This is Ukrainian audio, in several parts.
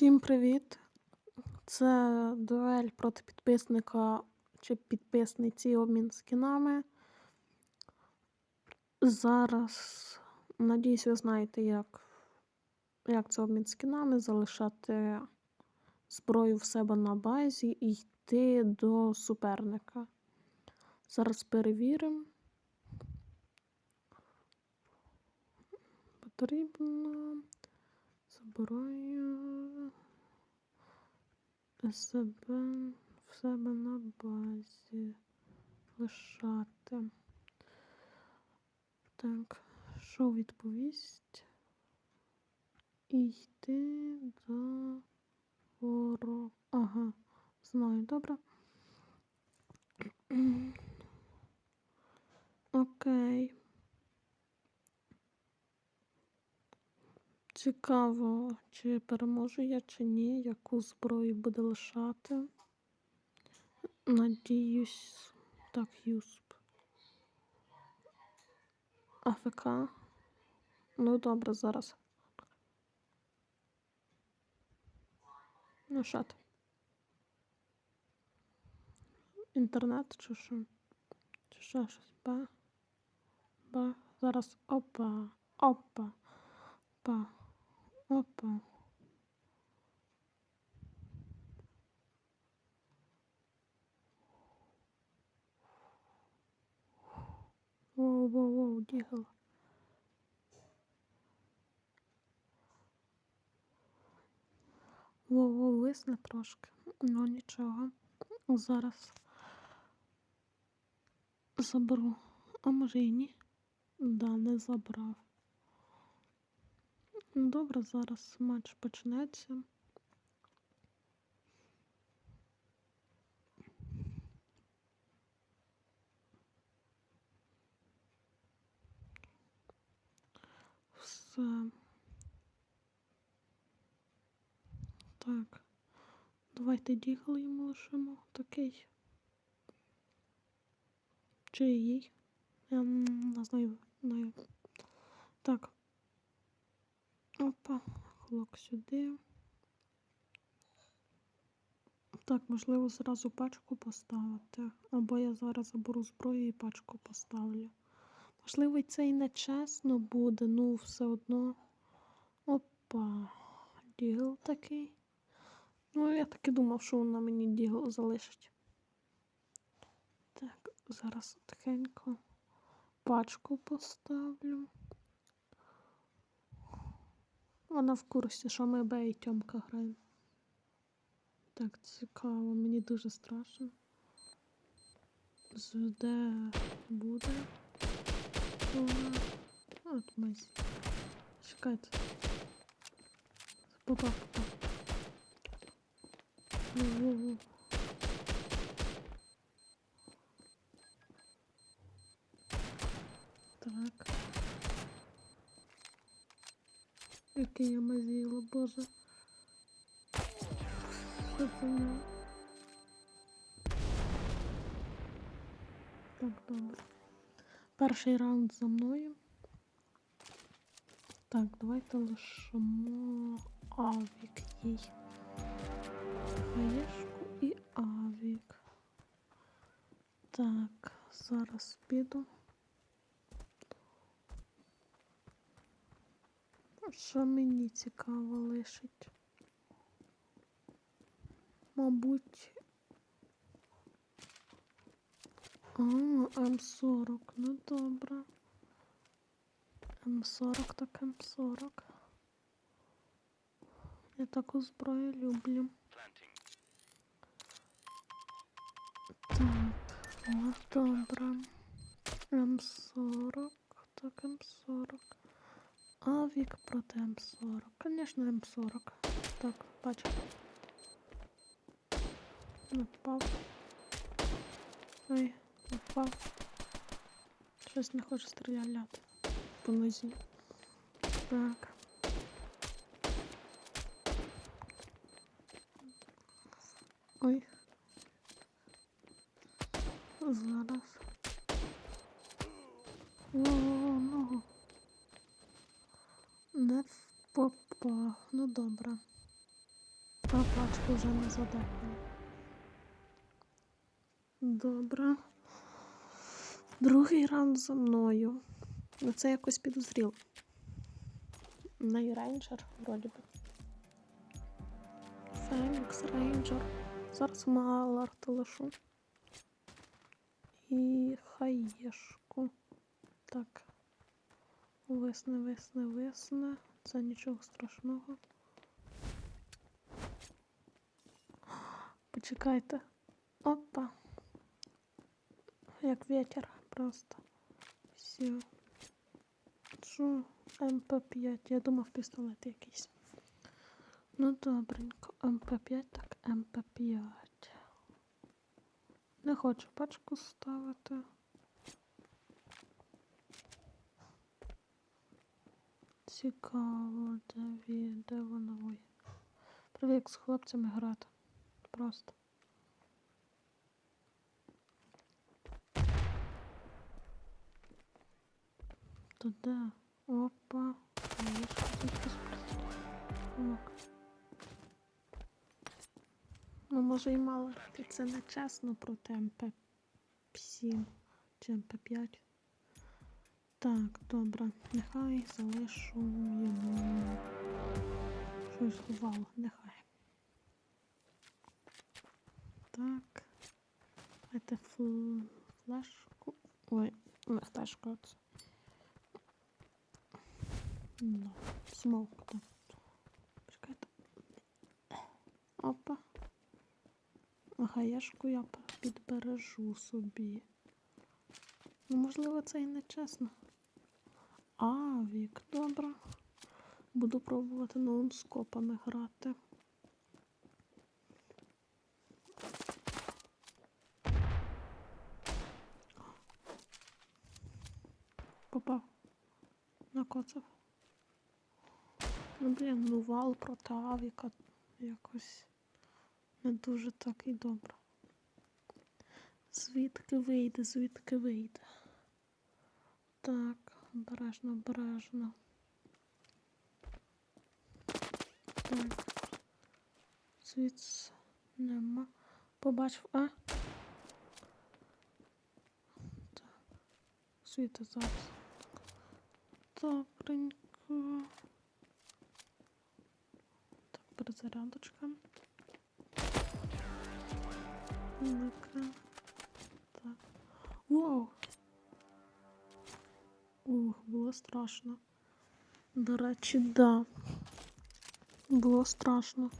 Всім привіт! Це дуель проти підписника чи підписниці обмін скінами. Зараз, надіюсь, ви знаєте, як, як це обмін скінами, залишати зброю в себе на базі і йти до суперника. Зараз перевіримо. Потрібно зброю себе в себе на базі лишати. Так, що відповість? І йти до ворога. Ага, знаю, добре. Окей. Цікаво, чи переможу я, чи ні, яку зброю буде лишати. Надіюсь, так, Юсп. АФК. Ну, добре, зараз. Ну, ти? Інтернет чи що? Чи ще щось? Ба. Ба. Зараз. Опа. Опа. Па. Опа. Воу, воу, воу, дігл. Воу, воу, висне трошки. Ну нічого. Зараз заберу. А може і ні? Да, не забрав. Ну, Добре, зараз матч почнеться. Все. Так. Давайте дігл йому лишимо такий. Чи їй? Я не знаю. знаю. Так. Опа, хлок сюди. Так, можливо, зразу пачку поставити. Або я зараз заберу зброю і пачку поставлю. Можливо, це і не чесно буде, ну все одно. Опа, дігл такий. Ну, я так і думав, що вона мені дігл залишить. Так, зараз тихенько пачку поставлю. Вона в курсі, що ми Б і Тьомка граємо. Так, цікаво, мені дуже страшно. Де буде? От мись. Чекайте. Попав, попав. Так. Яке я мазіло, боже. Що? Так, добре. Перший раунд за мною. Так, давайте лишимо авік їй. Хаєшку і авік. Так, зараз піду. Що мені цікаво лишить? Мабуть. А, М40, ну добре. М40 так М40. Я таку зброю люблю. Так, ну добре. М40, так М40. Авік проти М40. Конечно, М40. Так, бачу. Не впав. Ой, не впав. Щось не хоче стріляти по нозі. Так. Ой. Зараз. О, ногу. Не попав. Ну добре. А пачку вже не задекнула. Добре. Другий раунд за мною. Ну це якось підозріло. Найрейнджер, вроді би. Фенікс, рейнджер. Зараз Маларт лишу. І хаєшку. Так. Висне, висне, висне. Це нічого страшного. Почекайте. Опа. Як ветер просто. Все. Що? МП5. Я думав пістолет якийсь. Ну добренько. МП5, так МП5. Не хочу пачку ставити. Цікаво, де де вона ой. Привик з хлопцями грати. Просто. То де? Опа. Ну, може і мало. Це не чесно проти МП7 чи МП5. Так, добре. Нехай залишу йому щось ховало. Нехай. Так. Дайте флешку. Ой, не флешку. Це. Ну, смок, так. Опа. Гаєшку я підбережу собі. Ну, можливо, це і не чесно. А, вік, добре. Буду пробувати ноунскопами грати. Попав. Накоцав. Ну, блін, ну вал проти авіка якось не дуже так і добре. Звідки вийде, звідки вийде. Так, обережно, обережно. Так. Звідси нема. Побачив, а? Так. Світи зараз. Добренько. Так, перезарядочка. Так. Вау! Ух, було страшно. До речі, да. Було страшно.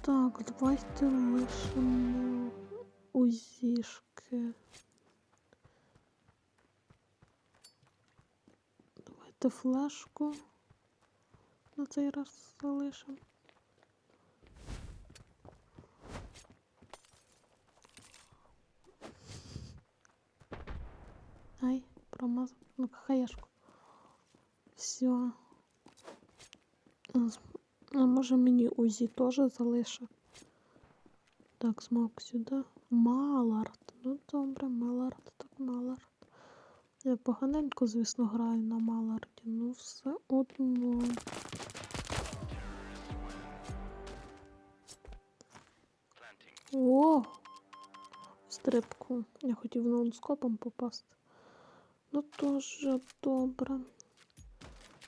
Так, давайте лишимо узішки. Давайте флешку на цей раз залишимо. Ай, промазал. Ну-ка, хаешку. Все. А може мені УЗІ теж залишить? Так, смок сюди. Малард. Ну добре, Малард, так Малард. Я поганенько, звісно, граю на Маларді, ну все одно. О! Стрибку. Я хотів ноунскопом попасти. Ну дуже добре.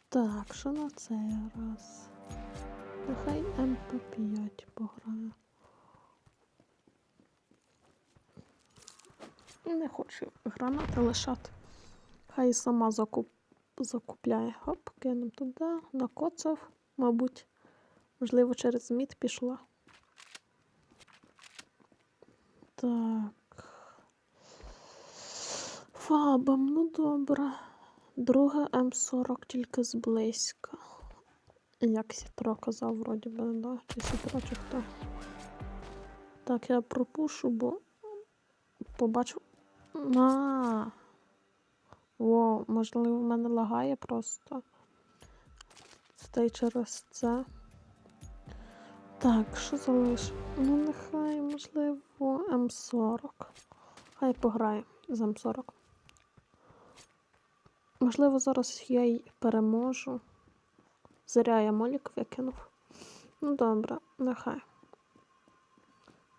Так, що на цей раз? Нехай МП5 пограє. Не хочу гранати лишати. Хай сама закуп... закупляє. Хоп, кинемо туди, накоцав, мабуть, можливо, через мід пішла. Так. Фабам, ну добре. Друга М40 тільки зблизька. Як Сітро казав, вроді би, да? Чи Сітро, чи хто. Так, я пропушу, бо побачу. А. О, можливо, в мене лагає просто. Та й через це. Так, що залишив? Ну, нехай, можливо, М40. Хай пограє з М40. Можливо, зараз я й переможу. Зря я молік викинув. Ну добре, нехай.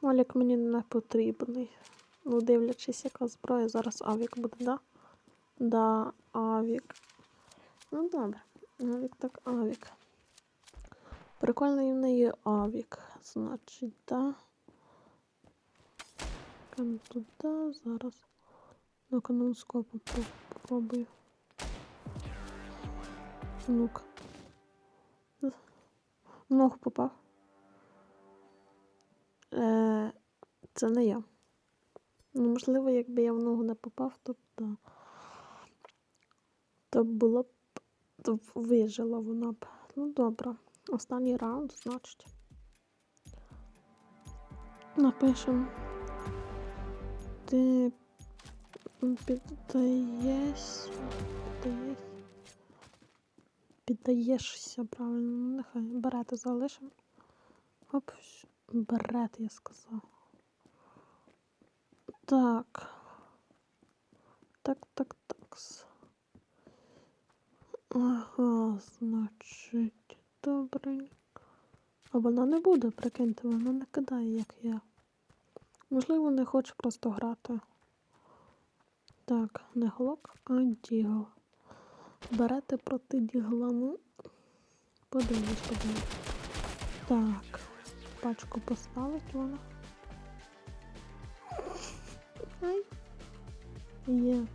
Молік мені не потрібний. Ну, дивлячись, яка зброя, зараз авік буде, да? Да, авік. Ну добре. Авік так авік. Прикольний в неї авік. Значить, да. Там туди, зараз. На канонскопу попробую. Ну-ка. В ногу попав. Е, це не я. Ну, можливо, якби я в ногу не попав, то да. То було б. То вижила вона б. Ну, добре. Останній раунд, значить. Напишемо. Ти. Піддаєшся. Піддаєшся, правильно. Ну, Нехай берети залишимо. Оп, щ- берет, я сказав. Так. Так, так, так. Ага, значить, добре. А вона не буде, прикиньте, вона не кидає, як я. Можливо, не хоче просто грати. Так, не глок, а дігл. Берете проти діглану. Подивимось, подивлюсь. Так, пачку поставить вона. Є.